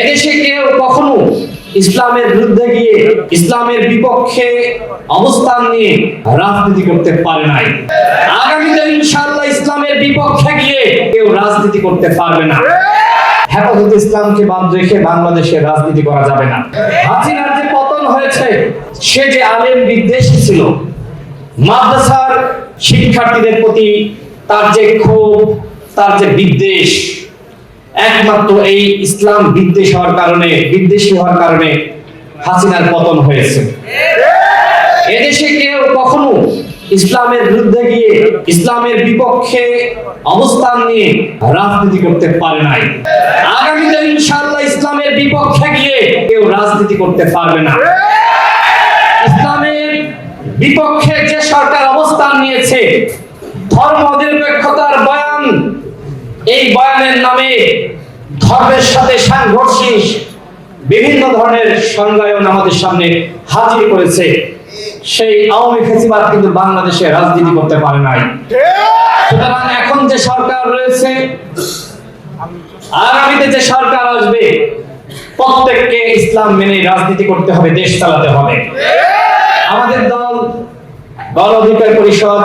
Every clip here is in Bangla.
এদেশে কেউ কখনো ইসলামের বিরুদ্ধে গিয়ে ইসলামের বিপক্ষে অবস্থান নিয়ে রাজনীতি করতে পারে নাই। আগামীতে ইনশাআল্লাহ ইসলামের বিপক্ষে গিয়ে কেউ রাজনীতি করতে পারবে না। হেফাজত ইসলামকে বাদ রেখে বাংলাদেশে রাজনীতি করা যাবে না। হাসিনার যে পতন হয়েছে, সে যে আলেম বিদ্বেষী ছিল, মাদ্রাসার শিক্ষার্থীদের প্রতি তার যে ক্ষোভ, তার যে বিদ্বেষ একমাত্র এই ইসলাম বিদ্বেষ হওয়ার কারণে, বিদ্বেষী হওয়ার কারণে হাসিনার পতন হয়েছে। এদেশে কেউ কখনো ইসলামের বিরুদ্ধে গিয়ে, ইসলামের বিপক্ষে অবস্থান নিয়ে রাজনীতি করতে পারে নাই। আগামীতে ইনশাআল্লাহ ইসলামের বিপক্ষে গিয়ে কেউ রাজনীতি করতে পারবে না। ইসলামের বিপক্ষে যে সরকার অবস্থান নিয়েছে ধর্ম নিরপেক্ষতার বয়ান এই বয়ানের নামে ধর্মের সাথে সাংঘর্ষিক বিভিন্ন ধরনের সংজ্ঞায়ন আমাদের সামনে হাজির করেছে। সেই আওয়ামী ফেসিবাদ কিন্তু বাংলাদেশে রাজনীতি করতে পারে নাই। সুতরাং এখন যে সরকার রয়েছে, আগামীতে যে সরকার আসবে, প্রত্যেককে ইসলাম মেনে রাজনীতি করতে হবে, দেশ চালাতে হবে। আমাদের দল, গণ অধিকার পরিষদ,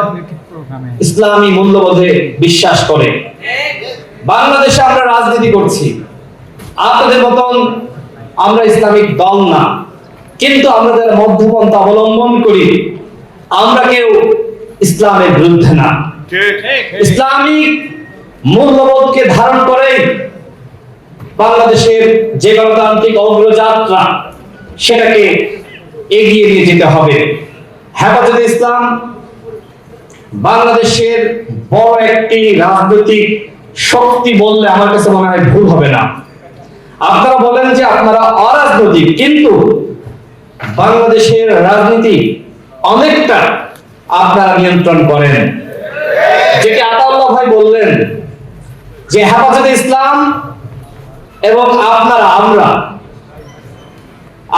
ইসলামী মূল্যবোধে বিশ্বাস করে। বাংলাদেশে আমরা রাজনীতি করছি। আপনাদের মতন আমরা ইসলামিক দল না। কিন্তু আমরা যারা মধ্যপন্থা অবলম্বন করি, আমরা কেউ ইসলামের বিরুদ্ধে না। ইসলামিক মূল্যবোধকে ধারণ করে বাংলাদেশের যে গণতান্ত্রিক অগ্রযাত্রা সেটাকে এগিয়ে নিয়ে যেতে হবে। হেফাজত ইসলাম বাংলাদেশের বড় একটি রাজনৈতিক শক্তি বললে আমার কাছে মনে হয় ভুল হবে না। আপনারা বলেন যে আপনারা অরাজনৈতিক, কিন্তু বাংলাদেশের রাজনীতি অনেকটা আপনারা নিয়ন্ত্রণ করেন। যেটি আতাউল্লাহ ভাই বললেন যে হেফাজত ইসলাম এবং আপনারা, আমরা,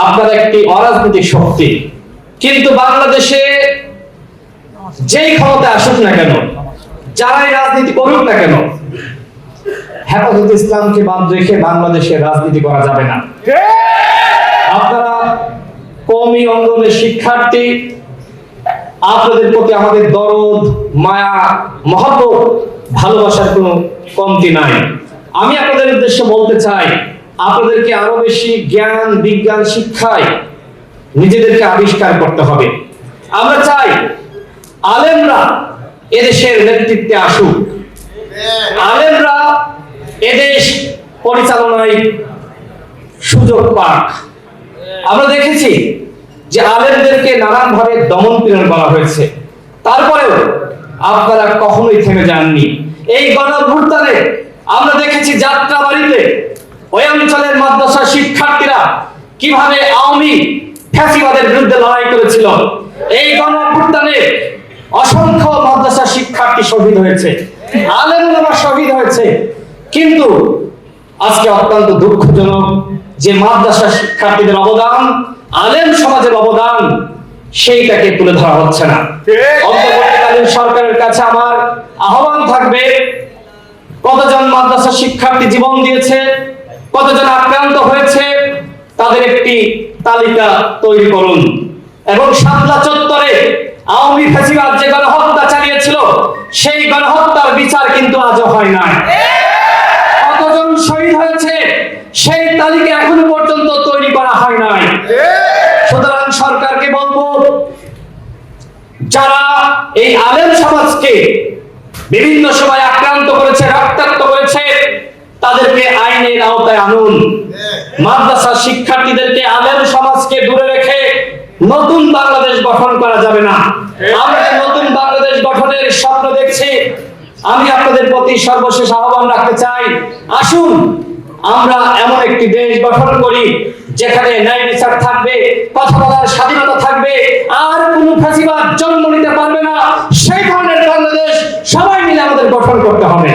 আপনারা একটি অরাজনৈতিক শক্তি। কিন্তু বাংলাদেশে যেই ক্ষমতা আসুক না কেন যারাই রাজনীতি করুক না কেন, হেফাজত ইসলামকে বাদ রেখে বাংলাদেশে রাজনীতি করা যাবে না। আপনারা কমি অঙ্গনের শিক্ষার্থী, আপনাদের প্রতি আমাদের দরদ, মায়া, মহব্বত, ভালোবাসার কোনো কমতি নাই। আমি আপনাদের উদ্দেশ্যে বলতে চাই, আপনাদেরকে আরও বেশি জ্ঞান, বিজ্ঞান শিক্ষায় নিজেদেরকে আবিষ্কার করতে হবে। আমরা চাই, আলেমরা এদেশের নেতৃত্বে আসুক। আলেমরা এদেশ পরিচালনায় সুযোগ পাক। আমরা দেখেছি যে আলেমদেরকে নানান ভাবে দমন পীড়ন করা হয়েছে। তারপরেও আপনারা কখনোই থেমে যাননি। এই গণভুত্থানে আমরা দেখেছি যাত্রা বাড়িতে ওই অঞ্চলের মাদ্রাসা শিক্ষার্থীরা কীভাবে আওয়ামী ফ্যাসিবাদের বিরুদ্ধে লড়াই করেছিল। এই গণভুত্থানে অসংখ্য মাদ্রাসা শিক্ষার্থী শহীদ হয়েছে। আলেম শহীদ হয়েছে। কিন্তু আজকে অত্যন্ত দুঃখজনক যে মাদ্রাসা শিক্ষার্থীদের অবদান, আলেম সমাজের অবদান, সেইটাকে তুলে ধরা হচ্ছে না। অন্তর্বর্তীকালীন সরকারের কাছে আমার আহ্বান থাকবে, কতজন মাদ্রাসা শিক্ষার্থী জীবন দিয়েছে, কতজন আক্রান্ত হয়েছে, তাদের একটি তালিকা তৈরি করুন। এবং সাতলা চত্বরে আওয়ামী ফ্যাসিবাদ যে গণহত্যা চালিয়েছিল, সেই গণহত্যার বিচার কিন্তু আজও হয় নাই। কতজন শহীদ হয়েছে, সেই তালিকা এখনও পর্যন্ত তৈরি করা হয় নাই। সুতরাং সরকারকে বলব, যারা এই আলেম সমাজকে বিভিন্ন সময় আক্রান্ত করেছে, রক্তাক্ত করেছে, তাদেরকে আইনের আওতায় আনুন। মাদ্রাসা শিক্ষার্থীদেরকে আলেম সমাজকে দূরে রেখে নতুন বাংলাদেশ গঠন করা যাবে না। আমরা নতুন বাংলাদেশ গঠনের স্বপ্ন দেখছি, আমি আপনাদের প্রতি সর্বশেষ আহ্বান রাখতে চাই, আসুন আমরা এমন একটি দেশ গঠন করি, যেখানে ন্যায় বিচার থাকবে, কথা বলার স্বাধীনতা থাকবে, আর কোন ফাঁসিবাদ জন্ম নিতে পারবে না। সেই ধরনের বাংলাদেশ সবাই মিলে আমাদের গঠন করতে হবে।